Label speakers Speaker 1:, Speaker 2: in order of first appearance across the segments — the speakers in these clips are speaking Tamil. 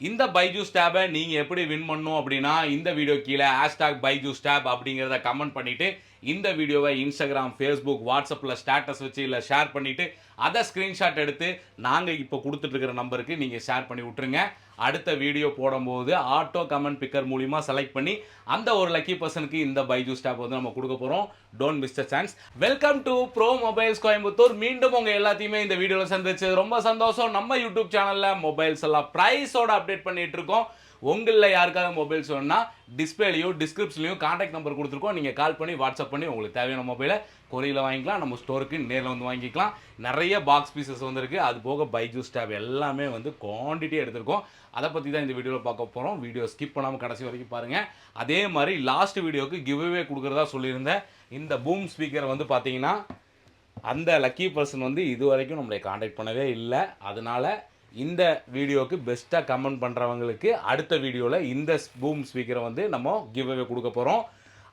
Speaker 1: இந்த பைஜூஸ் டேபை நீங்கள் எப்படி வின் பண்ணும் அப்படின்னா இந்த வீடியோ கீழே ஹேஷ்டாக் பைஜூஸ் டேப் அப்படிங்கிறத கமெண்ட் பண்ணிவிட்டு இந்த வீடியோவை இன்ஸ்டாகிராம் ஃபேஸ்புக் வாட்ஸ்அப்பில் ஸ்டேட்டஸ் வச்சு இல்லை ஷேர் பண்ணிவிட்டு அதை ஸ்க்ரீன்ஷாட் எடுத்து நாங்கள் இப்போ கொடுத்துட்ருக்கிற நம்பருக்கு நீங்கள் ஷேர் பண்ணி விட்ருங்க அடுத்த வீடியோ போடும்போது ஆட்டோ கமெண்ட் பிக்கர் மூலிமா செலக்ட் பண்ணி அந்த ஒரு லக்கி பர்சனுக்கு இந்த பைஜூஸ் ஸ்டாப் வந்து நம்ம கொடுக்க போகிறோம் don't miss the chance welcome to bro mobiles Coimbatore மீண்டும் உங்கள் எல்லாத்தையுமே இந்த வீடியோவில் சந்திச்சு ரொம்ப சந்தோஷம். நம்ம யூடியூப் சேனலில் மொபைல்ஸ் எல்லாம் ப்ரைஸோட அப்டேட் பண்ணிட்டு இருக்கோம். உங்களில் யாருக்காவது மொபைல்ஸ் வேணும்னா டிஸ்பிளேலையும் டிஸ்கிரிப்ஷன்லையும் காண்டாக்ட் நம்பர் கொடுத்துருக்கோம். நீங்கள் கால் பண்ணி வாட்ஸ்அப் பண்ணி உங்களுக்கு தேவையான மொபைலை கொரியில் வாங்கிக்கலாம் நம்ம ஸ்டோருக்கு நேரில் வந்து வாங்கிக்கலாம். நிறைய பாக்ஸ் பீசஸ் வந்திருக்கு. அது போக பைஜூஸ் டேப் எல்லாமே வந்து குவான்டிட்டி எடுத்திருக்கோம். அதை பற்றி தான் இந்த வீடியோவில் பார்க்க போகிறோம் வீடியோ ஸ்கிப் பண்ணாமல் கடைசி வரைக்கும் பாருங்கள் அதே மாதிரி லாஸ்ட் வீடியோக்கு கிவ்அவே கொடுக்குறதா சொல்லியிருந்தேன். இந்த பூம் ஸ்பீக்கர் வந்து பார்த்தீங்கன்னா அந்த லக்கி பர்சன் வந்து இது வரைக்கும் நம்மளை காண்டாக்ட் பண்ணவே இல்லை. அதனால் இந்த வீடியோவுக்கு பெஸ்ட்டாக கமெண்ட் பண்ணுறவங்களுக்கு அடுத்த வீடியோவில் இந்த பூம் ஸ்பீக்கரை வந்து நம்ம கிவ் அவே கொடுக்க போகிறோம்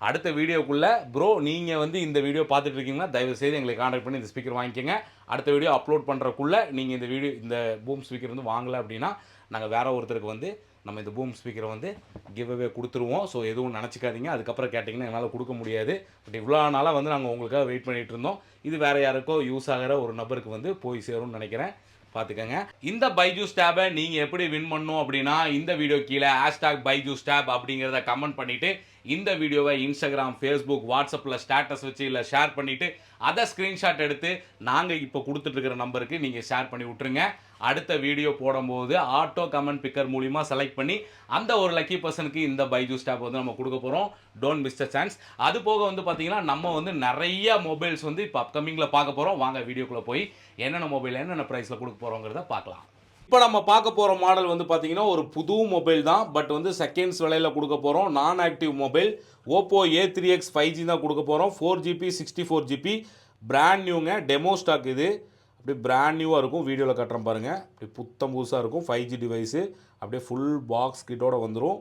Speaker 1: அடுத்த வீடியோக்குள்ளே ப்ரோ நீங்கள் வந்து இந்த வீடியோ பார்த்துட்டு இருக்கீங்கன்னா தயவு செய்து எங்களை காண்டாக்ட் பண்ணி இந்த ஸ்பீக்கர் வாங்கிக்கோங்க. அடுத்த வீடியோ அப்லோட் பண்ணுறக்குள்ளே நீங்கள் இந்த வீடியோ இந்த பூம் ஸ்பீக்கர் வந்து வாங்கலை அப்படின்னா நாங்கள் வேறு ஒருத்தருக்கு வந்து நம்ம இந்த பூம் ஸ்பீக்கரை வந்து கிவ் அவே கொடுத்துருவோம். ஸோ எதுவும் நினச்சிக்காதீங்க. அதுக்கப்புறம் கேட்டிங்கன்னா என்னால் கொடுக்க முடியாது. பட் இவ்வளோ நாளாக வந்து நாங்கள் உங்களுக்காக வெயிட் பண்ணிட்டு இருந்தோம். இது வேறு யாருக்கோ யூஸ் ஆகிற ஒரு நபருக்கு வந்து போய் சேரும்னு நினைக்கிறேன். பார்த்துக்கோங்க இந்த பைஜூஸ் டேபை நீங்கள் எப்படி வின் பண்ணும் அப்படின்னா இந்த வீடியோ கீழே ஹேஷ்டாக் பைஜூஸ் டேப் அப்படிங்கிறத கமெண்ட் பண்ணிவிட்டு இந்த வீடியோவை இன்ஸ்டாகிராம் ஃபேஸ்புக் வாட்ஸ்அப்பில் ஸ்டேட்டஸ் வச்சு இல்லை ஷேர் பண்ணிவிட்டு அதை ஸ்க்ரீன்ஷாட் எடுத்து நாங்கள் இப்போ கொடுத்துட்ருக்கிற நம்பருக்கு நீங்கள் ஷேர் பண்ணி விட்ருங்க அடுத்த வீடியோ போடும்போது ஆட்டோ கமெண்ட் பிக்கர் மூலிமா செலக்ட் பண்ணி அந்த ஒரு லக்கி பர்சனுக்கு இந்த பைஜூஸ் டேப் வந்து நம்ம கொடுக்க போகிறோம் டோன்ட் மிஸ் த சான்ஸ் அது போக வந்து பார்த்தீங்கன்னா நம்ம வந்து நிறைய மொபைல்ஸ் வந்து இப்போ அப்கமிங்கில் பார்க்க போகிறோம் வாங்க வீடியோக்குள்ளே போய் என்னென்ன மொபைல் என்னென்ன ப்ரைஸில் கொடுக்க போகிறோங்கிறத பார்க்கலாம். இப்போ நம்ம பார்க்க போகிற மாடல் வந்து பார்த்தீங்கன்னா ஒரு புது மொபைல் தான். பட் வந்து செகண்ட்ஸ் விலையில் கொடுக்க போகிறோம் non active mobile Oppo A three X five G தான் கொடுக்க போகிறோம் four GB sixty four GB brand நியூங்க demo stock இது. அப்படியே பிராண்ட் நியூவாக இருக்கும். வீடியோவில் கட்டுறேன் பாருங்கள் அப்படியே புத்தம் புதுசாக இருக்கும். ஃபைவ் ஜி டிவைஸு அப்படியே ஃபுல் பாக்ஸ் கிட்டோடு வந்துடும்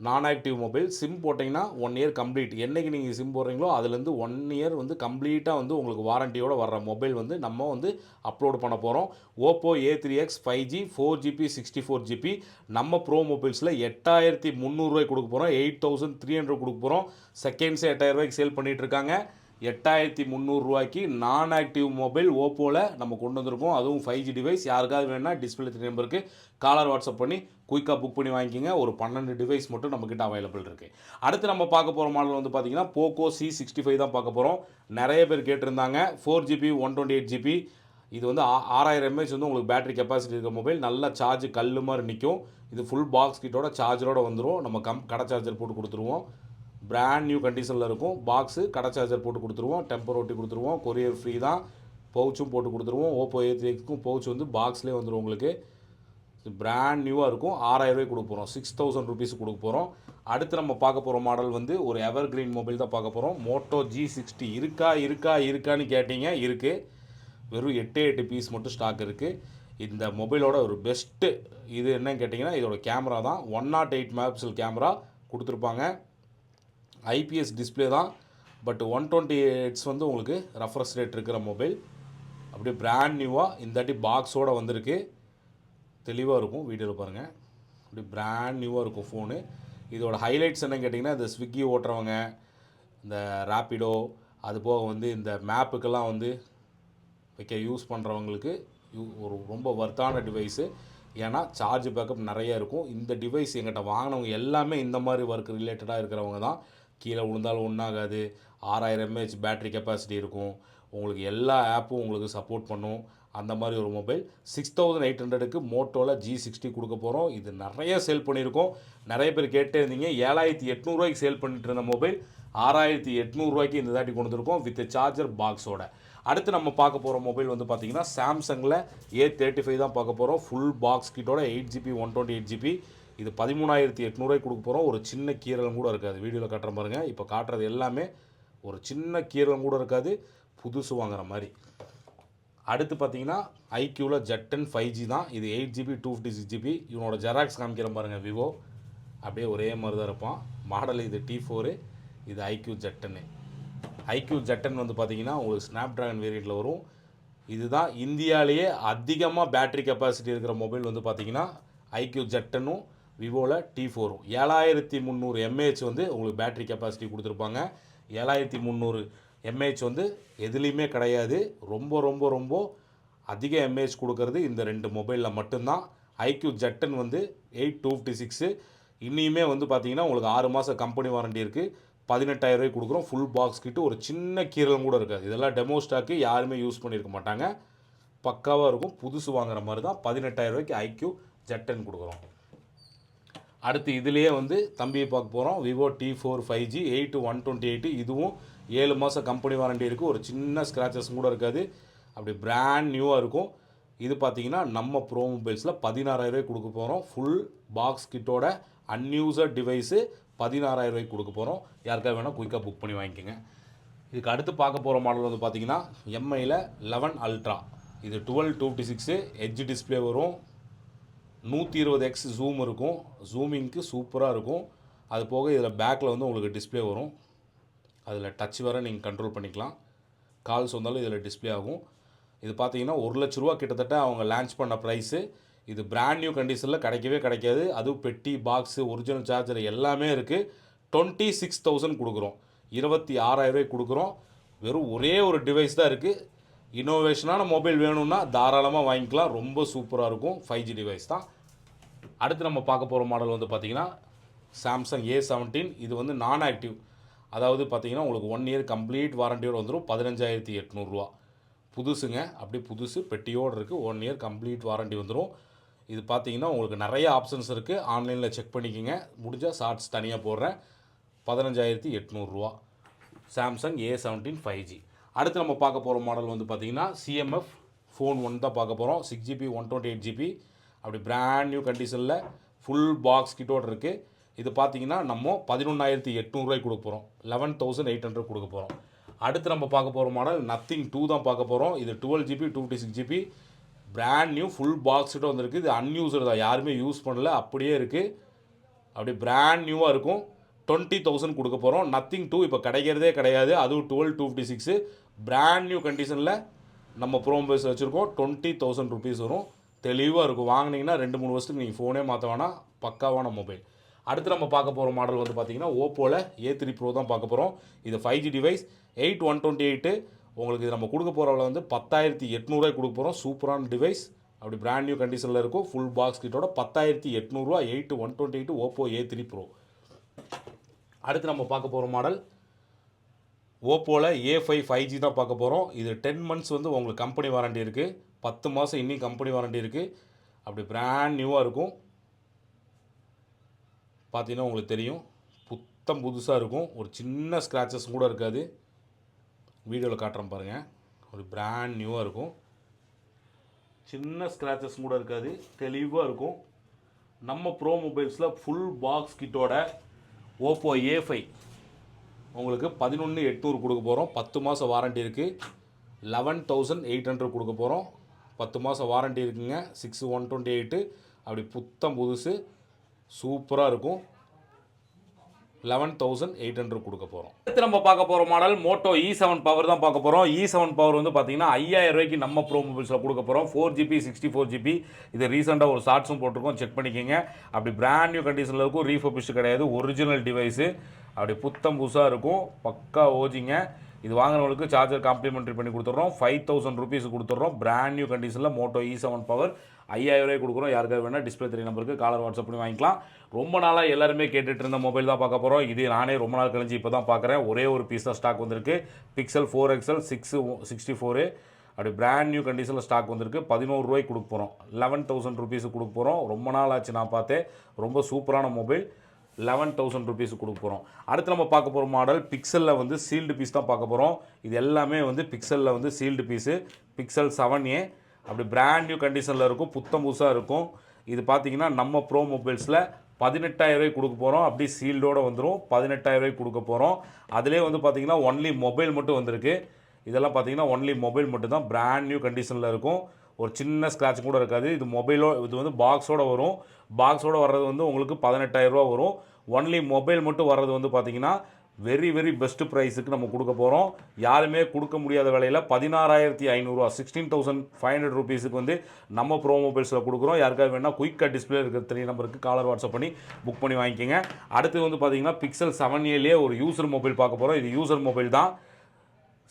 Speaker 1: நான் ஆக்டிவ் மொபைல் சிம் போட்டிங்கன்னா ஒன் இயர் கம்ப்ளீட் என்றைக்கு நீங்கள் சிம் போடுறீங்களோ அதுலேருந்து ஒன் இயர் வந்து கம்ப்ளீட்டாக வந்து உங்களுக்கு வாரண்டியோட வர்ற மொபைல் வந்து நம்ம வந்து அப்லோடு பண்ண போகிறோம் Oppo A three X five G four GB sixty four GB நம்ம ப்ரோ மொபைல்ஸில் எட்டாயிரத்தி முந்நூறுரூவாய்க்கு கொடுக்க போகிறோம் எயிட் தௌசண்ட் த்ரீ ஹண்ட்ரட் கொடுக்க போகிறோம் செகண்ட்ஸே எட்டாயிரரூவாய்க்கு சேல் பண்ணிகிட்டு இருக்காங்க. எட்டாயிரத்தி முந்நூறுரூவாய்க்கு நான் ஆக்டிவ் மொபைல் ஓப்போவில் நம்ம கொண்டு வந்திருக்கோம். அதுவும் ஃபைவ் ஜி டிவைஸ் யாருக்காவது வேணால் டிஸ்பிளே நம்பருக்கு காலர் வாட்ஸ்அப் பண்ணி குயிக்காக புக் பண்ணி வாங்கிக்கிங்க. ஒரு பன்னெண்டு டிவைஸ் மட்டும் நம்மக்கிட்ட அவைலபிள் இருக்குது அடுத்து நம்ம பார்க்க போகிற மாடல் வந்து பார்த்தீங்கன்னா போக்கோ சி சிக்ஸ்டி ஃபைவ் தான் பார்க்க போகிறோம் நிறைய பேர் கேட்டிருந்தாங்க. Four GB one twenty eight GB இது வந்து ஆ- ஆறாயிரம் எம்ஏஹெச் வந்து உங்களுக்கு பேட்டரி கெப்பாசிட்டி இருக்க மொபைல் நல்லா சார்ஜ் கல் மாதிரி நிற்கும் இது ஃபுல் பாக்ஸ் கிட்டோட சார்ஜரோடு வந்துடும் நம்ம கம் கடை சார்ஜர் போட்டு கொடுத்துருவோம். பிராண்ட் நியூ கண்டிஷனில் இருக்கும். பாக்ஸு கடை சார்ஜர் போட்டு கொடுத்துருவோம். டெம்பர் ஒட்டி கொடுத்துருவோம். கொரியர் ஃப்ரீ தான். பவுச்சும் போட்டு கொடுத்துருவோம். ஓப்போ ஏ த்ரீக்கும் பவுச் வந்து பாக்ஸ்லேயே வந்துடும் உங்களுக்கு. பிராண்ட் நியூவாக இருக்கும். ஆறாயிரம் கொடுக்க போகிறோம் சிக்ஸ் தௌசண்ட் ருபீஸ் கொடுக்க போகிறோம் அடுத்து நம்ம பார்க்க போகிற மாடல் வந்து ஒரு எவர் கிரீன் மொபைல் தான் பார்க்க போகிறோம் மோட்டோ ஜி சிக்ஸ்டி இருக்கா இருக்கா இருக்கான்னு கேட்டீங்க. இருக்குது வெறும் எட்டு எட்டு பீஸ் மட்டும் ஸ்டாக் இருக்குது இந்த மொபைலோட ஒரு பெஸ்ட்டு இது என்னன்னு கேட்டிங்கன்னா இதோட கேமரா தான். ஒன் நாட் எயிட் மேப்ஸில் கேமரா கொடுத்துருப்பாங்க. ஐபிஎஸ் டிஸ்ப்ளே தான். பட் ஒன் டுவெண்ட்டி எயிட்ஸ் வந்து உங்களுக்கு ரெஃப்ரெஷ் ரேட் இருக்கிற மொபைல் அப்படியே பிராண்ட் நியூவாக இந்தாட்டி பாக்ஸோடு வந்திருக்கு. தெளிவாக இருக்கும் வீடியோவில் பாருங்கள் அப்படி பிராண்ட் நியூவாக இருக்கும் ஃபோனு இதோட ஹைலைட்ஸ் என்னன்னு கேட்டிங்கன்னா இந்த ஸ்விக்கி ஓட்டுறவங்க இந்த ரேப்பிடோ அது போக வந்து இந்த மேப்புக்கெல்லாம் வந்து வைக்க யூஸ் பண்ணுறவங்களுக்கு யூ ஒரு ரொம்ப ஒர்த்தான டிவைஸு ஏன்னா சார்ஜ் பேக்கப் நிறைய இருக்கும். இந்த டிவைஸ் எங்கிட்ட வாங்கினவங்க எல்லாமே இந்த மாதிரி ஒர்க் ரிலேட்டடாக இருக்கிறவங்க தான். கீழே விழுந்தாலும் ஒன்றாகாது. ஆறாயிரம் எம்ஏஹெச் பேட்டரி கெப்பாசிட்டி இருக்கும். உங்களுக்கு எல்லா ஆப்பும் உங்களுக்கு சப்போர்ட் பண்ணும். அந்த மாதிரி ஒரு மொபைல் சிக்ஸ் தௌசண்ட் எயிட் ஹண்ட்ரடுக்கு மோட்டோவில் ஜி சிக்ஸ்டி கொடுக்க போகிறோம் இது நிறைய சேல் பண்ணியிருக்கோம். நிறைய பேர் கேட்டே இருந்தீங்க. ஏழாயிரத்தி எட்நூறுவாய்க்கு சேல் பண்ணிட்டு இருந்த மொபைல் ஆறாயிரத்தி எட்நூறுவாய்க்கு இந்த தாட்டி கொண்டு வந்திருக்கோம் வித் சார்ஜர் பாக்ஸோட அடுத்து நம்ம பார்க்க போகிற மொபைல் வந்து பார்த்தீங்கன்னா சாம்சங்கில் ஏ தேர்ட்டி ஃபைவ் தான் பார்க்க போகிறோம் full box கிட்டோட eight GB one twenty eight GB இது பதிமூணாயிரத்தி எட்நூறுவாய்க்கு கொடுக்க போகிறோம் ஒரு சின்ன கீரலும் கூட இருக்காது. வீடியோவில் காட்டுற பாருங்கள் இப்போ காட்டுறது எல்லாமே ஒரு சின்ன கீரலும் கூட இருக்காது. புதுசு வாங்குற மாதிரி. அடுத்து பார்த்தீங்கன்னா ஐக்யூவில் ஜெட்டன் ஃபைவ் ஜி தான். இது eight GB two fifty six GB இவனோட ஜெராக்ஸ் காமிக்கிற பாருங்கள் விவோ அப்படியே ஒரே மாதிரி தான் இருப்பான். மாடல் இது டி ஃபோரு இது ஐக்யூ ஜெட்டனு ஐக்யூ ஜெட்டன் வந்து பார்த்தீங்கன்னா உங்களுக்கு ஸ்னாப் ட்ராகன் வேரியண்ட்டில் வரும். இதுதான் இந்தியாவிலேயே அதிகமாக பேட்டரி கெப்பாசிட்டி இருக்கிற மொபைல் வந்து பார்த்தீங்கன்னா
Speaker 2: ஐக்யூ ஜெட்டனும் விவோவில் டி ஃபோரும் ஏழாயிரத்தி முந்நூறு எம்ஏஹெச் வந்து உங்களுக்கு பேட்ரி கெப்பாசிட்டி கொடுத்துருப்பாங்க. ஏழாயிரத்தி முந்நூறு எம்ஏஹெச் வந்து எதுலேயுமே கிடையாது. ரொம்ப ரொம்ப ரொம்ப அதிக எம்ஏஹெச் கொடுக்கறது இந்த ரெண்டு மொபைலில் மட்டும்தான். ஐக்யூ ஜட்டன் வந்து எயிட் டூ ஃபிஃப்டி சிக்ஸு இன்னியுமே வந்து பார்த்தீங்கன்னா உங்களுக்கு ஆறு மாதம் கம்பெனி வாரண்டி இருக்குது பதினெட்டாயிரம் கொடுக்குறோம். ஃபுல் பாக்ஸ் கிட்ட ஒரு சின்ன கீரலும் கூட இருக்காது. இதெல்லாம் டெமோ ஸ்டாக்கு யாருமே யூஸ் பண்ணியிருக்க மாட்டாங்க. பக்காவாக இருக்கும். புதுசு வாங்குற மாதிரி தான் பதினெட்டாயிரம் ரூபாய்க்கு ஐக்யூ ஜட்டன் கொடுக்குறோம். அடுத்து இதுலேயே வந்து தம்பியை பார்க்க போகிறோம் Vivo T four five G eight one twenty eight இதுவும் ஏழு மாதம் கம்பெனி வாரண்டி இருக்குது ஒரு சின்ன ஸ்க்ராச்சஸும் கூட இருக்காது. அப்படி பிராண்ட் நியூவாக இருக்கும். இது பார்த்தீங்கன்னா நம்ம ப்ரோ மொபைல்ஸில் பதினாறாயிரரூவாய்க்கு கொடுக்க போகிறோம் ஃபுல் பாக்ஸ் கிட்டோட அன்யூசர் டிவைஸு பதினாறாயிரரூவாய்க்கு கொடுக்க போகிறோம் யாருக்காக வேணால் குயிக்காக புக் பண்ணி வாங்கிக்கோங்க. இதுக்கு அடுத்து பார்க்க போகிற மாடல் வந்து பார்த்திங்கன்னா எம்ஐயில் லெவன் அல்ட்ரா இது twelve two fifty six edge display வரும். நூற்றி இருபது எக்ஸ் ஜூம் இருக்கும். ஜூமிங்க்கு சூப்பராக இருக்கும். அது போக இதில் பேக்கில் வந்து உங்களுக்கு டிஸ்பிளே வரும். அதில் டச் வர நீங்கள் கண்ட்ரோல் பண்ணிக்கலாம். கால்ஸ் வந்தாலும் இதில் டிஸ்ப்ளே ஆகும். இது பார்த்தீங்கன்னா ஒரு லட்ச ரூபா கிட்டத்தட்ட அவங்க லான்ச் பண்ண ப்ரைஸு இது பிராண்ட் நியூ கண்டிஷனில் கிடைக்கவே கிடைக்காது. அதுவும் பெட்டி பாக்ஸு ஒரிஜினல் சார்ஜர் எல்லாமே இருக்குது டுவெண்ட்டி சிக்ஸ் தௌசண்ட் கொடுக்குறோம். இருபத்தி ஆறாயிரரூவாய்க்கு கொடுக்குறோம். வெறும் ஒரே ஒரு டிவைஸ் தான் இருக்குது இன்னோவேஷனான மொபைல் வேணும்னா தாராளமாக வாங்கிக்கலாம். ரொம்ப சூப்பராக இருக்கும். ஃபைவ் ஜி டிவைஸ் தான். அடுத்து நம்ம பார்க்க போகிற மாடல் வந்து பார்த்தீங்கன்னா சாம்சங் ஏ செவன்டீன் இது வந்து நான் ஆக்டிவ் அதாவது பார்த்தீங்கன்னா உங்களுக்கு ஒன் இயர் கம்ப்ளீட் வாரண்டியோடு வந்துடும் பதினஞ்சாயிரத்தி எட்நூறுரூவா புதுசுங்க. அப்படி புதுசு பெட்டியோடு இருக்குது ஒன் இயர் கம்ப்ளீட் வாரண்டி வந்துடும் இது பார்த்தீங்கன்னா உங்களுக்கு நிறைய ஆப்ஷன்ஸ் இருக்குது ஆன்லைனில் செக் பண்ணிக்கோங்க. முடிஞ்சால் ஷார்ட்ஸ் தனியாக போடுறேன். பதினஞ்சாயிரத்தி எட்நூறுரூவா Samsung A seventeen five G அடுத்து நம்ம பார்க்க போகிற மாடல் வந்து பார்த்தீங்கன்னா சிஎம்எஃப் ஃபோன் ஒன் தான் பார்க்க போகிறோம் six GB one twenty eight GB அப்படி பிராண்ட் நியூ கண்டிஷனில் ஃபுல் பாக்ஸ் கிட்டோடு இருக்குது இது பார்த்தீங்கன்னா நம்ம பதினொன்றாயிரத்தி எட்நூறுரூவாய்க்கு கொடுக்க போகிறோம் லெவன் தௌசண்ட் எயிட் ஹண்ட்ரட் கொடுக்க போகிறோம் அடுத்து நம்ம பார்க்க போகிற மாடல் நத்திங் டூ தான் பார்க்க போகிறோம் இது twelve GB two fifty six GB brand new full box கிட்ட வந்திருக்கு. இது அன்யூஸ்டு தான். யாருமே யூஸ் பண்ணல. அப்படியே இருக்குது அப்படி பிராண்ட் நியூவாக இருக்கும். டுவெண்ட்டி தௌசண்ட் கொடுக்க போகிறோம் நத்திங் டூ இப்போ கிடைக்கிறதே கிடையாது. அதுவும் twelve two fifty six brand new கண்டிஷனில் நம்ம ப்ரோமோபைல்ஸ் வச்சுருக்கோம். டுவெண்ட்டி தௌசண்ட் ருபீஸ் வரும். தெளிவாக இருக்கும். வாங்குனீங்கன்னா ரெண்டு மூணு வருஷத்துக்கு நீங்கள் ஃபோனே மாற்ற வேணாம். பக்காவான மொபைல் அடுத்து நம்ம பார்க்க போகிற மாடல் வந்து பார்த்தீங்கன்னா ஓப்போவில் ஏ த்ரீ ப்ரோ தான் பார்க்க போகிறோம் இது five G device eight one twenty eight உங்களுக்கு இது நம்ம கொடுக்க போகிறவள வந்து பத்தாயிரத்தி எட்நூறுவாய் கொடுக்க போகிறோம் சூப்பரான டிவைஸ் அப்படி பிராண்ட் நியூ கண்டிஷனில் இருக்கும். ஃபுல் பாக்ஸ் கிட்டோட பத்தாயிரத்தி எட்நூறுவா eight one twenty eight Oppo A three pro அடுத்து நம்ம பார்க்க போகிற மாடல் ஓப்போவில் ஏ ஃபைவ் ஃபைவ் ஜி தான் பார்க்க போகிறோம் இது டென் மந்த்ஸ் வந்து உங்களுக்கு கம்பெனி வாரண்டி இருக்குது பத்து மாதம் இன்னும் கம்பெனி வாரண்டி இருக்குது அப்படி பிராண்ட் நியூவாக இருக்கும். பார்த்தீங்கன்னா உங்களுக்கு தெரியும். புத்தம் புதுசாக இருக்கும். ஒரு சின்ன ஸ்க்ராச்சஸ் கூட இருக்காது. வீடியோவில் காட்டுறேன் பாருங்கள் ஒரு பிராண்ட் நியூவாக இருக்கும். சின்ன ஸ்க்ராச்சஸ் கூட இருக்காது. தெளிவாக இருக்கும். நம்ம ப்ரோ மொபைல்ஸில் ஃபுல் பாக்ஸ் கிட்டோட ஓப்போ ஏ ஃபைவ் உங்களுக்கு பதினொன்று எட்நூறு கொடுக்க போகிறோம் பத்து மாதம் வாரண்டி இருக்குது லெவன் தௌசண்ட் எயிட் ஹண்ட்ரட் கொடுக்க போகிறோம் பத்து மாதம் வாரண்டி இருக்குங்க. சிக்ஸ் ஒன் டுவெண்ட்டி எயிட்டு அப்படி புத்தம் புதுசு சூப்பராக இருக்கும். லெவன் தௌசண்ட் எயிட் ஹண்ட்ரட் கொடுக்க போகிறோம் அடுத்து நம்ம பார்க்க போகிற model Moto E seven power தான் பார்க்க போகிறோம் இ செவன் பவர் வந்து பார்த்தீங்கன்னா ஐயாயிரம் ரூபாய்க்கு நம்ம ப்ரோ மொபைல்ஸில் கொடுக்க போகிறோம் four GB sixty four GB இது ரீசெண்டாக ஒரு ஷார்ட்ஸும் போட்டிருக்கோம். செக் பண்ணிக்கோங்க. அப்படி பிராண்ட் நியூ கண்டிஷனில் இருக்கும். ரீஃபபிஷ் கிடையாது. ஒரிஜினல் டிவைஸு அப்படி புத்தம் புதுசாக இருக்கும். பக்கா ஓஜிங்க இது வாங்கினவங்களுக்கு சார்ஜர் காம்ப்ளிமெண்ட்ரி பண்ணி கொடுத்துட்றோம் ஃபைவ் தௌசண்ட் ருபீஸ் கொடுத்துட்றோம் பிராண்ட் நியூ கண்டிஷனில் மோட்டோ இ செவன் பவர் ஐயாயிரம் ரூபாய் கொடுக்குறோம். யாருக்காவது வேணால் டிஸ்பிளே த்ரீ நம்பருக்கு காலர் வாட்ஸ்அப் பண்ணி வாங்கிக்கலாம். ரொம்ப நாளாக எல்லாருமே கேட்டுட்டு இருந்த மொபைல் தான் பார்க்க போகிறோம் இது நானே ரொம்ப நாள் கழிஞ்சு இப்போ தான் பார்க்குறேன். ஒரே ஒரு பீஸ் தான் ஸ்டாக் வந்திருக்கு. Pixel four XL six sixty four அப்படி பிராண்ட் நியூ கண்டிஷனில் ஸ்டாக் வந்திருக்கு. பதினோரு ரூபாய்க்கு கொடுக்க போகிறோம் லெவன் தௌசண்ட் ருபீஸுக்கு கொடுக்க போகிறோம் ரொம்ப நாள் ஆச்சு நான் பார்த்தேன். ரொம்ப சூப்பரான மொபைல் லெவன் தௌசண்ட் ருபீஸ் கொடுக்க போகிறோம் அடுத்து நம்ம பார்க்க போகிற மாடல் பிக்சலில் வந்து சீல்டு பீஸ் தான் பார்க்க போகிறோம் இது எல்லாமே வந்து பிக்சலில் வந்து sealed piece Pixel seven A அப்படி பிராண்ட் நியூ கண்டிஷனில் இருக்கும் புத்தம் புதுசாக இருக்கும். இது பார்த்தீங்கன்னா நம்ம ப்ரோ மொபைல்ஸில் பதினெட்டாயிரம் கொடுக்க போகிறோம் அப்படி சீல்டோடு வந்துடும் பதினெட்டாயிரம் கொடுக்க போகிறோம் அதிலே வந்து பார்த்தீங்கன்னா ஒன்லி மொபைல் மட்டும் வந்திருக்கு. இதெல்லாம் பார்த்தீங்கன்னா ஒன்லி மொபைல் மட்டும் தான் பிராண்ட் நியூ கண்டிஷனில் இருக்கும். ஒரு சின்ன ஸ்க்ராட்ச் கூட இருக்காது. இது மொபைலோ இது வந்து பாக்ஸோட வரும். பாக்ஸோட வர்றது வந்து உங்களுக்கு பதினெட்டாயிரரூபா வரும். ஒன்லி மொபைல் மட்டும் வர்றது வந்து பார்த்தீங்கன்னா வெரி வெரி பெஸ்ட் ப்ரைஸுக்கு நம்ம கொடுக்க போகிறோம் யாருமே கொடுக்க முடியாத விலையில் பதினாறாயிரத்தி ஐநூறுரூவா சிக்ஸ்டீன் தௌசண்ட் ஃபைவ் ஹண்ட்ரட் ருபீஸுக்கு வந்து நம்ம ப்ரோ மொபைல்ஸில் கொடுக்குறோம். யாருக்காவது வேணால் குயிக்காக டிஸ்பிளே இருக்கிற த்ரீ நம்பருக்கு காலர் வாட்ஸ்அப் பண்ணி புக் பண்ணி வாங்கிக்கோங்க. அடுத்து வந்து பார்த்தீங்கன்னா பிக்சல் செவன் ஏலேயே ஒரு யூசர் மொபைல் பார்க்க போகிறோம் இது யூசர் மொபைல் தான்.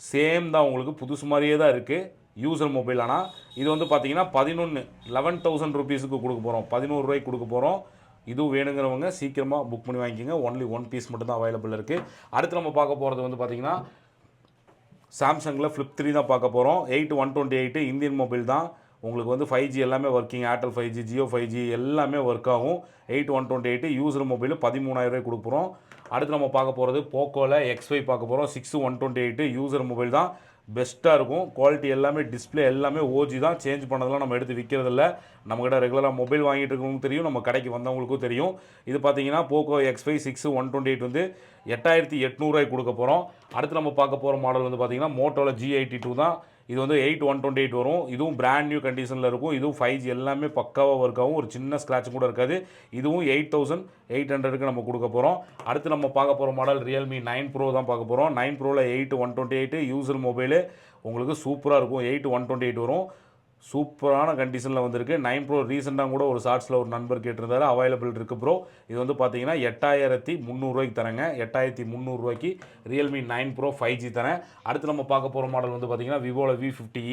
Speaker 2: சேம் தான் உங்களுக்கு புதுசு மாதிரியே தான் இருக்குது யூசர் மொபைல். ஆனால் இது வந்து பார்த்தீங்கன்னா பதினொன்று லெவன் தௌசண்ட் ருபீஸுக்கு கொடுக்க போகிறோம் பதினோருவாய்க்கு கொடுக்க போகிறோம் இதுவும் வேணுங்கிறவங்க சீக்கிரமாக புக் பண்ணி வாங்கிக்கோங்க. ஒன்லி ஒன் பீஸ் மட்டும்தான் அவைலபிள் இருக்குது அடுத்து நம்ம பார்க்க போகிறது வந்து பார்த்தீங்கன்னா சாம்சங்கில் ஃப்ளிப் த்ரீ தான் பார்க்க போகிறோம் eight one twenty eight Indian mobile தான். உங்களுக்கு வந்து ஃபைவ் ஜி எல்லாமே working Airtel five G Jio five G எல்லாமே ஒர்க் ஆகும். Eight one twenty eight user mobile பதிமூணாயிரரூவாய் கொடுக்குறோம் அடுத்து நம்ம பார்க்க போகிறது போக்கோவில் எக்ஸ் ஃபைவ் பார்க்க போகிறோம் six one twenty eight user mobile தான். பெஸ்ட்டாக இருக்கும். குவாலிட்டி எல்லாமே டிஸ்ப்ளே எல்லாமே ஓஜி தான். சேஞ்ச் பண்ணதெல்லாம் நம்ம எடுத்து விற்கிறதில்ல நம்மக்கிட்ட ரெகுலராக மொபைல் வாங்கிட்டு இருக்கவங்களுக்கும் தெரியும். நம்ம கடைக்கு வந்தவங்களுக்கும் தெரியும். இது பார்த்தீங்கன்னா Poco X five six one twenty eight வந்து எட்டாயிரத்தி எட்நூறுவாய்க்கு கொடுக்க போகிறோம் அடுத்து நம்ம பார்க்க போகிற மாடல் வந்து பார்த்தீங்கன்னா மோட்டோவில் ஜி எயிட்டி டூ தான். இது வந்து எயிட் ஒன் டுவெண்ட்டி எயிட் வரும். இதுவும் பிராண்ட் நியூ கண்டிஷனில் இருக்கும். இதுவும் ஃபைவ் ஜி எல்லாமே பக்காவாக ஒர்க் ஆகும். ஒரு சின்ன ஸ்க்ராட்ச் கூட இருக்காது. இதுவும் எயிட் தௌசண்ட் எயிட் ஹண்ட்ரடுக்கு நம்ம கொடுக்க போகிறோம் அடுத்து நம்ம பார்க்க போகிற மாடல் ரியல்மி நைன் ப்ரோ தான் பார்க்க போகிறோம் nine ப்ரோவில் eight one twenty eight user mobile உங்களுக்கு சூப்பராக இருக்கும். எயிட் ஒன் டுவெண்ட்டி எயிட் வரும். சூப்பரான கண்டிஷனில் வந்திருக்கு. நைன் ப்ரோ ரீசெண்டாக கூட ஒரு ஷார்ட்ஸில் ஒரு நண்பர் கேட்டிருந்தாரு. அவைலபிள் இருக்குது ப்ரோ. இது வந்து பார்த்தீங்கன்னா எட்டாயிரத்தி முந்நூறுரூவாய்க்கு தரேங்க. எட்டாயிரத்தி முந்நூறுரூவாய்க்கு Realme nine pro five G தரேன். அடுத்து நம்ம பார்க்க போகிற மாடல் வந்து பார்த்தீங்கன்னா விவோவில் V fifty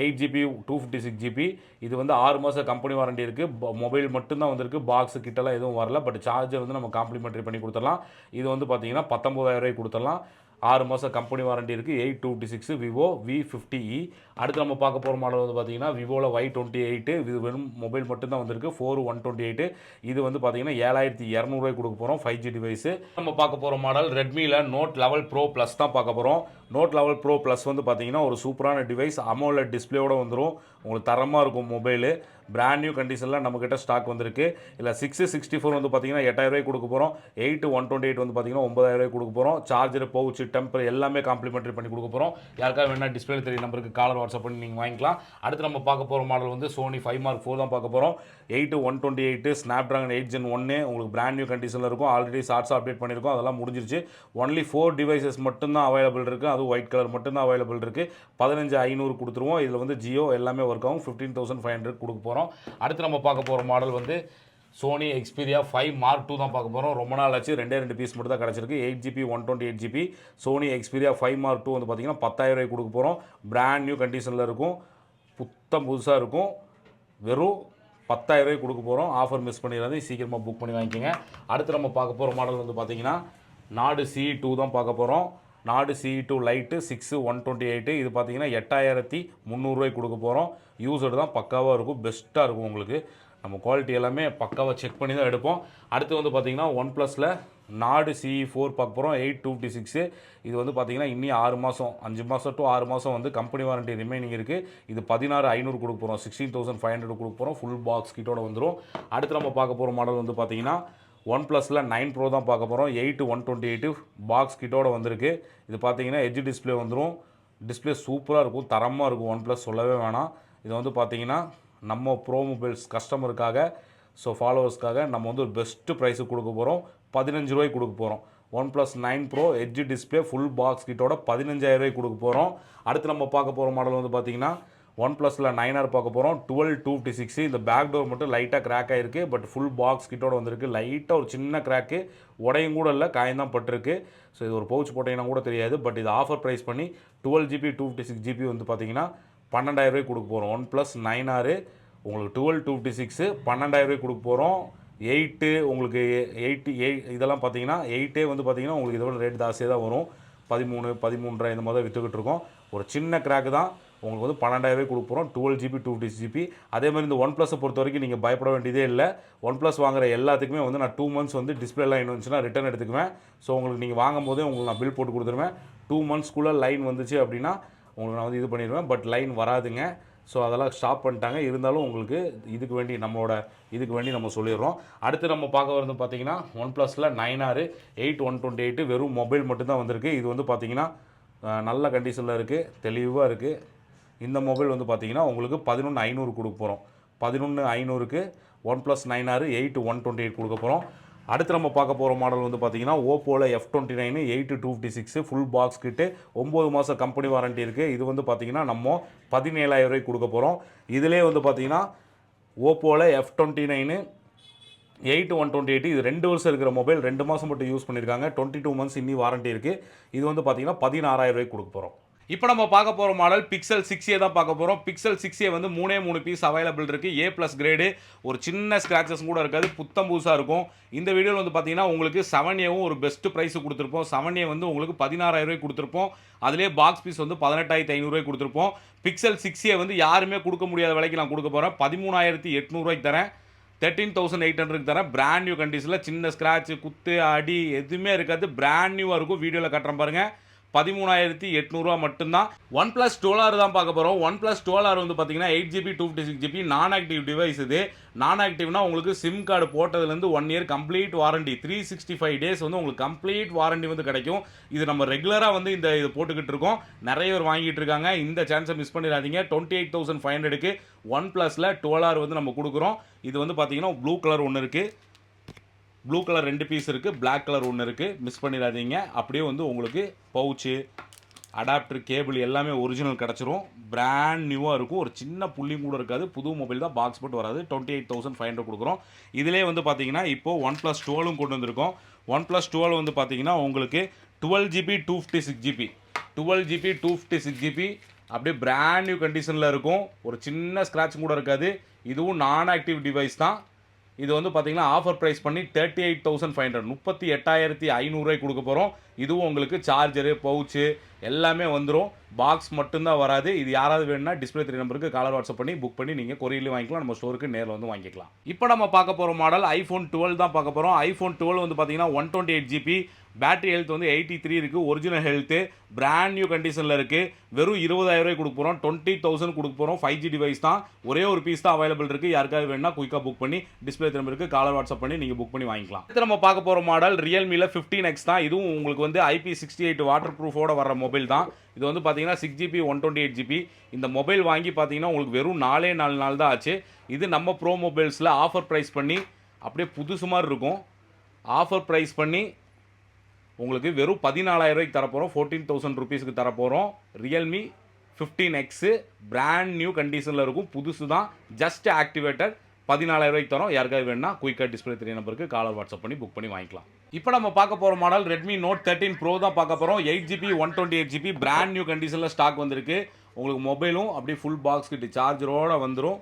Speaker 2: eight GB two fifty six GB இது வந்து ஆறு மாதம் கம்பெனி வாரண்டி இருக்குது மொபைல் மட்டும்தான் வந்திருக்கு. பாக்ஸு கிட்டலாம் எதுவும் வரல. பட் சார்ஜர் வந்து நம்ம காம்ப்ளிமெண்ட்ரி பண்ணி கொடுத்துடலாம். இது வந்து பார்த்தீங்கன்னா பத்தொம்போதாயிரம் ரூபாய் கொடுத்துடலாம். ஆறு மாதம் கம்பெனி வாரண்டி இருக்குது eight two six Vivo V fifty E அடுத்து நம்ம பார்க்க போகிற மாடல் வந்து பார்த்தீங்கன்னா விவோவில் ஒய் டுவெண்ட்டி எயிட்டு இது வெறும் மொபைல் மட்டும்தான் வந்திருக்கு. ஃபோர் ஒன் டுவெண்ட்டி எயிட்டு இது வந்து பார்த்தீங்கன்னா ஏழாயிரத்தி இரநூறுவாய் கொடுக்க போகிறோம் ஃபைவ் ஜி டிவைஸு நம்ம பார்க்க போகிற மாடல் ரெட்மியில் நோட் லெவல் ப்ரோ ப்ளஸ் தான் பார்க்க போகிறோம் நோட் லெவல் ப்ரோ ப்ளஸ் வந்து பார்த்தீங்கன்னா ஒரு சூப்பரான டிவைஸ் அமோலட் டிஸ்பிளேயோடு வந்துடும் உங்களுக்கு தரமாக இருக்கும் மொபைலு பிராண்ட் நியூ கண்டிஷனில் நம்மக்கிட்ட ஸ்டாக் வந்திருக்கு. இல்லை சிக்ஸ் சிக்ஸ்டி ஃபோர் வந்து பார்த்தீங்கன்னா எட்டாயிரரூவாய் கொடுக்க போகிறோம் எயிட் ஒன் டுவெண்ட்டி எயிட் வந்து பார்த்தீங்கன்னா ஒன்பதாயிரரூவாய் கொடுக்க போகிறோம் சார்ஜர் பவுச் டெம்பர் எல்லாமே காம்ப்ளிமெண்ட்ரி பண்ணி கொடுக்க போகிறோம் யாருக்காவது வேணால் டிஸ்பிளே தெரிய நம்பருக்கு காலர் வாட்ஸ்அப் பண்ணி நீங்கள் வாங்கிக்கலாம். அடுத்து நம்ம பார்க்க போகிற மாடல் வந்து சோனி ஃபைவ் மார்க் ஃபோர் தான் பார்க்க போகிறோம் eight one twenty eight Snapdragon eight gen ஒன்று உங்களுக்கு பிராண்ட் நியூ கண்டிஷனில் இருக்கும். ஆல்ரெடி ஷார்ட்ஸ் அப்டேட் பண்ணியிருக்கோம். அதெல்லாம் முடிஞ்சிருச்சு. ஒன்லி ஃபோர் டிவைசஸ் மட்டும்தான் அவைலபிள் இருக்குது அதுவும் ஒயிட் கலர் மட்டும்தான் அவைலபிள் இருக்குது பதினஞ்சு ஐநூறு கொடுத்துருவோம். இதில் வந்து ஜியோ எல்லாமே ஒர்க் ஆகும். ஃபிஃப்டீன் தௌசண்ட் ஃபைவ் ஹண்ட்ரட் கொடுக்க போகிறோம் அடுத்து நம்ம பார்க்க போகிற மாடல் வந்து Sony Xperia five mark two தான் பார்க்க போகிறோம் ரொம்ப நாள் ஆச்சு. ரெண்டே ரெண்டு பீஸ் மட்டும் தான் கிடச்சிருக்கு eight GB one twenty eight GB Sony Xperia five mark two வந்து பார்த்தீங்கன்னா பத்தாயிரம் ரூபாய் கொடுக்க போகிறோம் பிராண்ட் நியூ கண்டிஷனில் இருக்கும். புத்தம் புதுசாக இருக்கும். வெறும் பத்தாயிரம் ரூபாய்க்கு கொடுக்க போகிறோம் ஆஃபர் மிஸ் பண்ணிடாது சீக்கிரமாக புக் பண்ணி வாங்கிக்கோங்க. அடுத்து நம்ம பார்க்க போகிற மாடல் வந்து பார்த்திங்கன்னா நாடு சி டூ தான் பார்க்க போகிறோம் Nord C two lite six one twenty eight இது பார்த்தீங்கன்னா எட்டாயிரத்தி முந்நூறுரூவாய்க்கு கொடுக்க போகிறோம் யூஸ்டு தான் பக்காவாக இருக்கும் பெஸ்ட்டாக இருக்கும் உங்களுக்கு. நம்ம குவாலிட்டி எல்லாமே பக்காவாக செக் பண்ணி தான் எடுப்போம். அடுத்து வந்து பார்த்தீங்கன்னா ஒன் ப்ளஸில் நாடு சி ஃபோர் பார்க்க போகிறோம் எயிட் டூ ஃபிஃப்டி சிக்ஸு இது வந்து பார்த்தீங்கன்னா இன்னும் ஆறு மாதம் அஞ்சு மாதம் டு ஆறு மாதம் வந்து கம்பெனி வாரண்டி ரிமைனிங் இருக்குது இது பதினாறு ஐநூறு கொடுக்க போகிறோம் சிக்ஸ்டீன் தௌசண்ட் ஃபைவ் ஹண்ட்ரட் கொடுக்க போகிறோம் ஃபுல் பாக்ஸ் கிட்டோட வந்துடும் அடுத்து நம்ம பார்க்க போகிற மாடல் வந்து பார்த்தீங்கன்னா ஒன் ப்ளஸில் நைன் ப்ரோ தான் பார்க்க போகிறோம் eight one twenty eight box கிட்டோட வந்திருக்கு. இது பார்த்தீங்கன்னா எட்ஜ் டிஸ்ப்ளே வந்துடும் டிஸ்ப்ளே சூப்பராக இருக்கும். தரமாக இருக்கும். ஒன் ப்ளஸ் சொல்லவே வேணாம். இது வந்து பார்த்தீங்கன்னா நம்ம ப்ரோ மொபைல்ஸ் கஸ்டமருக்காக ஸோ ஃபாலோவர்ஸ்க்காக நம்ம வந்து ஒரு பெஸ்ட்டு ப்ரைஸுக்கு கொடுக்க போகிறோம் பதினஞ்சு ரூபாய்க்கு கொடுக்க போகிறோம் OnePlus nine pro edge display full box கிட்டோட பதினஞ்சாயிரம் ரூபாய்க்கு கொடுக்க போகிறோம் அடுத்து நம்ம பார்க்க போகிற மாடல் வந்து பார்த்தீங்கன்னா ஒன் ப்ளஸில் நைன் ஆர் பார்க்க போகிறோம் டுவெல் டூ ஃபிஃப்டி சிக்ஸ் இந்த பேக் டோர் மட்டும் லைட்டாக கிராக் ஆகிருக்கு பட் ஃபுல் பாக்ஸ் கிட்டோட வந்திருக்கு. லைட்டாக ஒரு சின்ன கிராக்கு உடையும் கூட இல்லை காயம் தான் பட்டிருக்கு. ஸோ இது ஒரு பவுச் போட்டிங்கன்னா கூட தெரியாது. பட் இது ஆஃபர் ப்ரைஸ் பண்ணி twelve GB two fifty six GB வந்து பார்த்தீங்கன்னா பன்னெண்டாயிரம் ரூபாய் கொடுக்க போகிறோம் ஒன் ப்ளஸ் நைன் ஆறு உங்களுக்கு டுவெல் டூ ஃபிஃப்டி சிக்ஸு பன்னெண்டாயிரம் ரூபாய்க்கு கொடுக்க போகிறோம் எயிட்டு உங்களுக்கு எயிட்டி எயிட் இதெல்லாம் பார்த்தீங்கன்னா எயிட்டே வந்து பார்த்தீங்கன்னா உங்களுக்கு இதோட ரேட் ஜாஸ்தியாக தான் வரும். பதிமூணு பதிமூன்றரை இந்த மாதிரி தான் விற்றுக்கிட்டு இருக்கோம். ஒரு சின்ன கிராக்கு தான். உங்களுக்கு வந்து பன்னெண்டாயிரவே கொடுப்போம். Twelve GB two fifty GB அதே மாதிரி இந்த ஒன் ப்ளஸை பொறுத்த வரைக்கும் நீங்கள் பயப்பட வேண்டியதே இல்லை. ஒன் ப்ளஸ் வாங்குற எல்லாத்துக்குமே வந்து நான் டூ மந்த்ஸ் வந்து டிஸ்பிளேலாம் இருந்துச்சுன்னா வந்துச்சுன்னா ரிட்டர்ன் எடுத்துக்குவேன். ஸோ உங்களுக்கு நீங்கள் வாங்கும் போதே உங்களுக்கு நான் பில் போட்டு கொடுத்துருவேன். டூ மந்த்ஸ்க்குள்ளே லைன் வந்துச்சு அப்படின்னா உங்களுக்கு நான் வந்து இது பண்ணிடுவேன். பட் லைன் வராதுங்க. ஸோ அதெல்லாம் ஸ்டாப் பண்ணிட்டாங்க. இருந்தாலும் உங்களுக்கு இதுக்கு வேண்டி நம்மளோட இதுக்கு வேண்டி நம்ம சொல்லிடுறோம். அடுத்து நம்ம பார்க்க வரது பார்த்தீங்கன்னா ஒன் ப்ளஸில் நைன் ஆறு எயிட் ஒன் டுவெண்ட்டி எயிட்டு வெறும் மொபைல் மட்டும்தான் வந்திருக்கு. இது வந்து பார்த்தீங்கன்னா நல்ல கண்டிஷனில் இருக்குது தெளிவாக இருக்குது இந்த மொபைல் வந்து பார்த்தீங்கன்னா உங்களுக்கு பதினொன்று ஐநூறு கொடுக்க போகிறோம் பதினொன்று ஐநூறுக்கு ஒன் ப்ளஸ் நைன் ஆறு எயிட் ஒன் டுவெண்ட்டி எயிட் கொடுக்க போகிறோம் அடுத்து நம்ம பார்க்க போகிற மாடல் வந்து பார்த்தீங்கன்னா ஓப்போவில் F twenty nine eight two fifty six full box kit ஒம்பது மாதம் கம்பெனி வாரண்டி இருக்குது இது வந்து பார்த்தீங்கன்னா நம்ம பதினேழாயிரம் ரூபாய்க்கு கொடுக்க போகிறோம் இதிலே வந்து பார்த்தீங்கன்னா ஓப்போவில் F twenty nine eight one twenty eight இது ரெண்டு வருஷம் இருக்கிற மொபைல் ரெண்டு மாதம் மட்டும் யூஸ் பண்ணியிருக்காங்க டுவெண்ட்டி டூ மந்த்ஸ் இன்னி வாரண்டி இருக்குது இது வந்து பார்த்தீங்கன்னா பதினாறாயிரம் ரூபாய்க்கு கொடுக்க போகிறோம்
Speaker 1: இப்போ நம்ம பார்க்க போகிற மாடல் பிக்சல் சிக்ஸ் ஏ தான் பார்க்க போகிறோம் பிக்சல் சிக்ஸ் ஏ வந்து மூணே மூணு பீஸ் அவைலபிள் இருக்குது ஏ ப்ளஸ் கிரேடு ஒரு சின்ன ஸ்க்ராச்சஸ் கூட இருக்காது. புத்தம் புதுசாக இருக்கும். இந்த வீடியோவில் வந்து பார்த்தீங்கன்னா உங்களுக்கு செவன் ஏவும் ஒரு பெஸ்ட் ப்ரைஸ் கொடுத்துருப்போம். செவன் ஏ வந்து உங்களுக்கு பதினாறாயிரம் ரூபாய் கொடுத்துருப்போம். அதிலே பாக்ஸ் பீஸ் வந்து பதினெட்டாயிரத்தி ஐநூறுரூவாய் கொடுத்துருப்போம். பிக்சல் சிக்ஸ் ஏ வந்து யாருமே கொடுக்க முடியாத விலைக்கு நான் கொடுக்க போகிறேன் பதிமூணாயிரத்தி எட்நூறுவாய்க்கு தரேன். தேர்ட்டீன் தௌசண்ட் எயிட் ஹண்ட்ரட் தரேன். பிராண்ட் நியூ கண்டிஷனில் சின்ன ஸ்க்ராட்ச் குத்து அடி எதுவுமே இருக்காது. பிராண்ட் நியூவாக இருக்கும். வீடியோவில் கட்டுறேன் பாருங்கள் பதிமூணாயிரத்தி எட்நூறுவா மட்டும்தான். ஒன் ப்ளஸ் டுவெல் தான் பார்க்க போகிறோம் ஒன் ப்ளஸ் டுவெல் வந்து பார்த்தீங்கன்னா eight GB two fifty six GB non active device இது. நான் ஆக்டிவ்னா உங்களுக்கு sim card போட்டதுலேருந்து one year complete warranty three sixty five days வந்து உங்களுக்கு கம்ப்ளீட் வாரண்டி வந்து கிடைக்கும். இது நம்ம ரெகுலராக வந்து இந்த இது போட்டுக்கிட்டு இருக்கோம். நிறைய பேர் வாங்கிட்டு இருக்காங்க. இந்த சான்ஸை மிஸ் பண்ணிடாதீங்க. டுவெண்ட்டி எயிட் தௌசண்ட் ஃபைவ் ஹண்ட்ரடுக்கு ஒன் ப்ளஸில் டுவெல் வந்து நம்ம கொடுக்குறோம். இது வந்து பார்த்தீங்கன்னா ப்ளூ கலர் ஒன்று இருக்குது ப்ளூ கலர் ரெண்டு பீஸ் இருக்குது பிளாக் கலர் ஒன்று இருக்குது மிஸ் பண்ணிடாதீங்க. அப்படியே வந்து உங்களுக்கு பவுச்சு அடாப்டர் கேபிள் எல்லாமே ஒரிஜினல் கிடச்சிரும். பிராண்ட் நியூவாக இருக்கும். ஒரு சின்ன புள்ளியும் கூட இருக்காது. புது மொபைல் தான் பாக்ஸ் போட்டு வராது. Twenty eight thousand five hundred கொடுக்குறோம். இதிலே வந்து பார்த்தீங்கன்னா இப்போது ஒன் ப்ளஸ் டுவெலும் கொண்டு வந்திருக்கோம். ஒன் ப்ளஸ் டுவெல் வந்து பார்த்தீங்கன்னா உங்களுக்கு twelve GB two fifty six GB twelve GB two fifty six GB அப்படியே பிராண்ட் நியூ கண்டிஷனில் இருக்கும். ஒரு சின்ன ஸ்க்ராட்ச் கூட இருக்காது. இதுவும் நான் ஆக்டிவ் டிவைஸ் தான். இது வந்து பார்த்தீங்கன்னா ஆஃபர் ப்ரைஸ் பண்ணி thirty eight thousand five hundred முப்பத்தி எட்டாயிரத்தி ஐநூறுரூவாய்க்கு கொடுக்க போகிறோம் இதுவும் உங்களுக்கு சார்ஜரு பவுச்சு எல்லாமே வந்துடும் பாக்ஸ் மட்டும்தான் வராது. இது யாராவது வேணும்னா டிஸ்பிளே த்ரீ நம்பருக்கு காலர் வாட்ஸ்அப் பண்ணி புக் பண்ணி நீங்கள் கொரியர்லையும் வாங்கிக்கலாம். நம்ம ஸ்டோருக்கு நேரில் வந்து வாங்கிக்கலாம். இப்போ நம்ம பார்க்க போகிற மாடல் ஐஃபோன் டுவெல் தான் பார்க்க போகிறோம் ஐஃபோன் டுவெல் வந்து பார்த்தீங்கன்னா one twenty eight GB battery health வந்து எயிட்டி த்ரீ இருக்குது ஒரிஜினல் ஹெல்த்து பிராண்ட் நியூ கண்டிஷனில் இருக்குது வெறும் இருபதாயிரம் ரூபாய் கொடுக்க போகிறோம் டுவெண்ட்டி தௌசண்ட் கொடுக்க போகிறோம் ஃபைவ் ஜி டிவைஸ் தான். ஒரே ஒரு பீஸ் தான் அவைலபிள் இருக்குது யாருக்காவது வேணால் குயிக்காக புக் பண்ணி டிஸ்பிளே நம்பருக்கு காலர் வாட்ஸ்அப் பண்ணி நீங்கள் புக் பண்ணி வாங்கிக்கலாம். அடுத்து நம்ம பார்க்க போகிற மாடல் ரியல்மியில் ஃபிஃப்டீன் எக்ஸ் தான். இதுவும் உங்களுக்கு வந்து ஐபி சிக்ஸ்டி எயிட் வாட்டர் ப்ரூஃபோட வர மொபைல் தான். இது வந்து பார்த்தீங்கன்னா six GB one twenty eight GB இந்த மொபைல் வாங்கி பார்த்தீங்கன்னா உங்களுக்கு வெறும் நாலே நாலு நாள் தான் ஆச்சு. இது நம்ம ப்ரோ மொபைல்ஸில் ஆஃபர் ப்ரைஸ் பண்ணி அப்படியே புதுசு மாதிரி இருக்கும். ஆஃபர் ப்ரைஸ் பண்ணி உங்களுக்கு வெறும் பதினாலாயிரம் ரூபாய்க்கு தரப்போகிறோம் ஃபோர்டீன் தௌசண்ட் ருபீஸுக்கு தரப்போகிறோம் Realme fifteen X brand new கண்டிஷனில் இருக்கும். புதுசு தான். ஜஸ்ட் ஆக்டிவேட்டட் பதினாலாயிரம் ரூபாய்க்கு தரோம். யாருக்காவது வேணும்னா குயிக்காக டிஸ்பிளே த்ரீ நம்பருக்கு காலர் வாட்ஸ்அப் பண்ணி புக் பண்ணி வாங்கிக்கலாம். இப்போ நம்ம பார்க்க போகிற model Redmi Note thirteen Pro தான் பார்க்க போகிறோம் eight GB one twenty eight GB brand new கண்டிஷனில் ஸ்டாக் வந்திருக்கு. உங்களுக்கு மொபைலும் அப்படியே ஃபுல் பாக்ஸ் கிட்ட சார்ஜரோடு வந்துடும்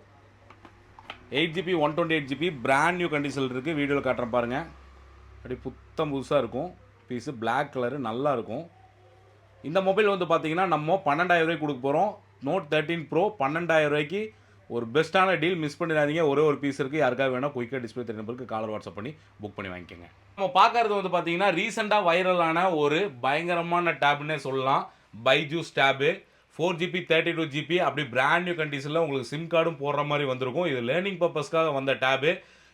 Speaker 1: eight GB one twenty eight GB brand new கண்டிஷனில் இருக்குது வீடியோவில் காட்டுறேன் பாருங்கள் அப்படியே புத்தம் புதுசாக இருக்கும். பீஸு பிளாக் கலரு நல்லாயிருக்கும் இந்த மொபைல் வந்து பார்த்தீங்கன்னா நம்ம பன்னெண்டாயிரம் ரூபாய்க்கு கொடுக்க போகிறோம் நோட் தேர்ட்டின் ப்ரோ பன்னெண்டாயிரம் ரூபாய்க்கு ஒரு பெஸ்ட்டான டீல் மிஸ் பண்ணிடாதீங்க. ஒரே ஒரு பீஸ் இருக்குது யாருக்காக வேணால் குயிக்காக டிஸ்பிளே தெரிய நம்பருக்கு காலர் வாட்ஸ்அப் பண்ணி புக் பண்ணி வாங்கிக்கோங்க. நம்ம பார்க்கறது வந்து பார்த்தீங்கன்னா ரீசெண்டாக வைரலான ஒரு பயங்கரமான டேப்னே சொல்லலாம். Byju's tab four GB thirty two GB அப்படி பிராண்ட் நியூ கண்டிஷனில் உங்களுக்கு சிம் கார்டும் போடுற மாதிரி வந்திருக்கும். இது லேர்னிங் பர்பஸ்க்காக வந்த டேபு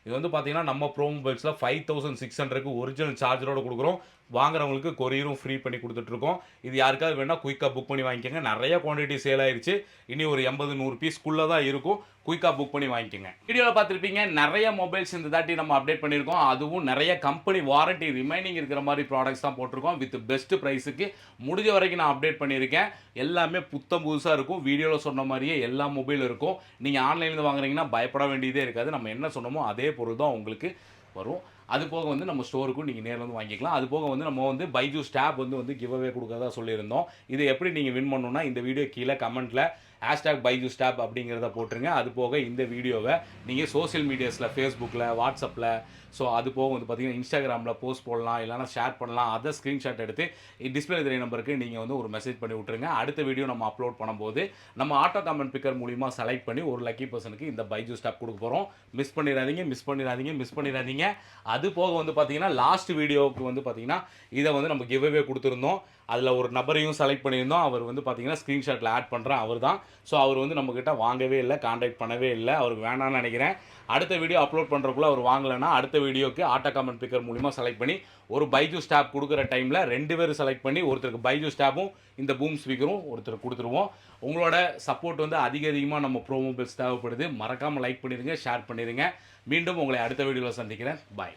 Speaker 1: இது வந்து பார்த்தீங்கன்னா நம்ம ப்ரோ மொபைல்ஸில் ஃபைவ் தௌசண்ட் சிக்ஸ் ஹண்ட்ரட்க்கு ஒரிஜினல் சார்ஜரோடு கொடுக்குறோம். வாங்குறவங்களுக்கு கொரியரும் ஃப்ரீ பண்ணி கொடுத்துட்ருக்கோம். இது யாருக்காவது வேணால் குயிக்காக புக் பண்ணி வாங்கிக்கோங்க. நிறைய குவான்டிட்டி சேல் ஆயிடுச்சு இனி ஒரு எண்பது நூறு பீஸ்க்குள்ளே தான் இருக்கும். குயிக்காக புக் பண்ணி வாங்கிக்கோங்க. வீடியோவில் பார்த்துருப்பீங்க நிறைய மொபைல்ஸ் இந்த தாட்டி நம்ம அப்டேட் பண்ணியிருக்கோம். அதுவும் நிறைய கம்பெனி வாரண்டி ரிமைனிங் இருக்கிற மாதிரி ப்ராடக்ட்ஸ் தான் போட்டிருக்கோம். வித் பெஸ்ட் ப்ரைஸுக்கு முடிஞ்ச வரைக்கும் நான் அப்டேட் பண்ணியிருக்கேன். எல்லாமே புத்தம் புதுசாக இருக்கும். வீடியோவில் சொன்ன மாதிரியே எல்லா மொபைலும் இருக்கும். நீங்கள் ஆன்லைனில் வாங்குறீங்கன்னா பயப்பட வேண்டியதே இருக்காது. நம்ம என்ன சொன்னோமோ அதே பொருள் தான் உங்களுக்கு வரும். அது போக வந்து நம்ம ஸ்டோருக்கும் நீங்கள் நேரில் வந்து வாங்கிக்கலாம். அது போக வந்து நம்ம வந்து பைஜூஸ் டேப் வந்து வந்து கிவ் அவே கொடுக்கறதா சொல்லியிருந்தோம். இது எப்படி நீங்கள் வின் பண்ணணும்னா இந்த வீடியோ கீழே கமெண்ட்டில் ஹேஷ்டாக் பைஜூஸ் டேப் அப்படிங்கிறத போட்டுருங்க. அது போக இந்த வீடியோவை நீங்கள் சோஷியல் மீடியாஸில் ஃபேஸ்புக்கில் வாட்ஸ்அப்பில் ஸோ அது போக வந்து பார்த்தீங்கன்னா இன்ஸ்டாகிராமில் போஸ்ட் போடலாம் இல்லைனா ஷேர் பண்ணலாம். அதை ஸ்க்ரீன்ஷாட் எடுத்து டிஸ்பிளே தெரிய நம்பருக்கு நீங்கள் வந்து ஒரு மெசேஜ் பண்ணி விட்ருங்க அடுத்த வீடியோ நம்ம அப்லோட் பண்ணும்போது நம்ம ஆட்டோ கமெண்ட் பிக்கர் மூலிமா செலக்ட் பண்ணி ஒரு லக்கி பர்சனுக்கு இந்த பைஜூஸ் ஸ்டாப் கொடுக்க போகிறோம் மிஸ் பண்ணிடாதீங்க மிஸ் பண்ணிடாதீங்க மிஸ் பண்ணிடாதீங்க. அது போக வந்து பார்த்தீங்கன்னா லாஸ்ட் வீடியோவுக்கு வந்து பார்த்தீங்கன்னா இதை வந்து நம்ம கிவ்அவே கொடுத்துருந்தோம். அதில் ஒரு நபரையும் செலக்ட் பண்ணியிருந்தோம். அவர் வந்து பார்த்தீங்கன்னா ஸ்க்ரீன்ஷாட்டில் ஆட் பண்ணுறேன் அவர் தான் ஸோ அவர் வந்து நம்மக்கிட்ட வாங்கவே இல்லை காண்டாக்ட் பண்ணவே இல்லை. அவருக்கு வேணாம்னு நினைக்கிறேன். அடுத்த வீடியோ அப்லோட் பண்ணுறக்குள்ள அவர் வாங்கலைன்னா அடுத்த வீடியோக்கு ஆட்டோ காமன் பிக்கர் மூலிமா செலக்ட் பண்ணி ஒரு பைஜூ ஸ்டாப் கொடுக்குற டைமில் ரெண்டு பேரும் செலக்ட் பண்ணி ஒருத்தருக்கு பைஜூ ஸ்டாப்பும் இந்த பூம் ஸ்பீக்கரும் ஒருத்தருக்கு கொடுத்துருவோம். உங்களோட சப்போர்ட் வந்து அதிக அதிகமாக நம்ம ப்ரோ மொபைல்ஸ் தேவைப்படுது. மறக்காமல் லைக் பண்ணிடுங்க ஷேர் பண்ணிடுங்க மீண்டும் உங்களை அடுத்த வீடியோவில் சந்திக்கிறேன். பாய்